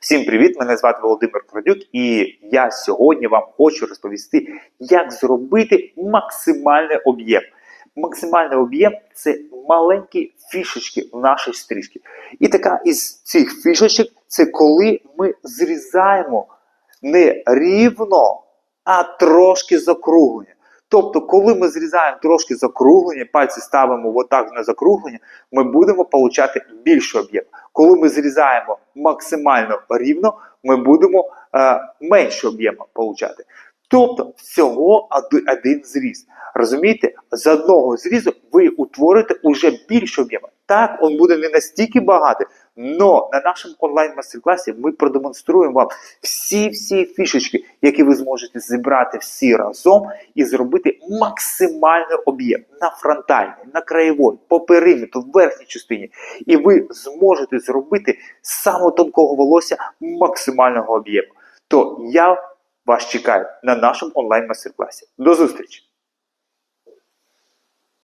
Всім привіт! Мене звати Володимир Крадюк, і я сьогодні вам хочу розповісти, як зробити максимальний об'єм. Максимальний об'єм це маленькі фішечки в нашій стрижці. І така із цих фішечок це коли ми зрізаємо не рівно, а трошки закруглення. Тобто, коли ми зрізаємо трошки закруглення, пальці ставимо отак на закруглення, ми будемо получати більший об'єм. Коли ми зрізаємо максимально рівно, ми будемо е, менше об'єму получати. Тобто всього оди- один зріз. Розумієте, з одного зрізу ви утворите уже більше об'єму. Так, він буде не настільки багатий, але на нашому онлайн мастер-класі ми продемонструємо вам всі-всі фішечки, які ви зможете зібрати всі разом і зробити максимальний об'єм на фронтальній, на краєвій, по периметру, в верхній частині. І ви зможете зробити з самого тонкого волосся максимального об'єму. То я вас чекаю на нашому онлайн мастер-класі. До зустрічі!